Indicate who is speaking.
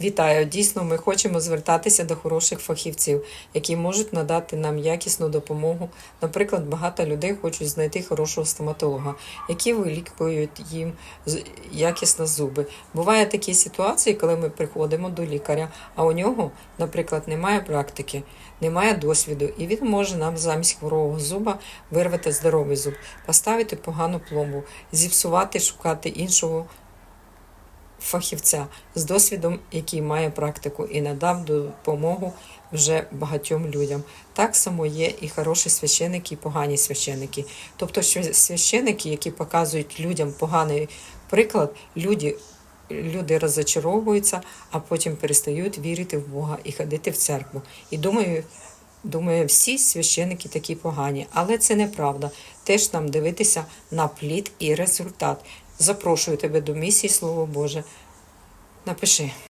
Speaker 1: Вітаю! Дійсно, ми хочемо звертатися до хороших фахівців, які можуть надати нам якісну допомогу. Наприклад, багато людей хочуть знайти хорошого стоматолога, які вилікують їм якісно зуби. Буває такі ситуації, коли ми приходимо до лікаря, а у нього, наприклад, немає практики, немає досвіду, і він може нам замість хворого зуба вирвати здоровий зуб, поставити погану пломбу, зіпсувати, шукати іншого фахівця з досвідом, який має практику і надав допомогу вже багатьом людям. Так само є і хороші священики, і погані священики. Тобто, що священики, які показують людям поганий приклад, люди, люди розочаровуються, а потім перестають вірити в Бога і ходити в церкву. І думаю, Думаю, всі священики такі погані, але це неправда. Теж нам дивитися на плід і результат. Запрошую тебе до місії Слово Боже. Напиши.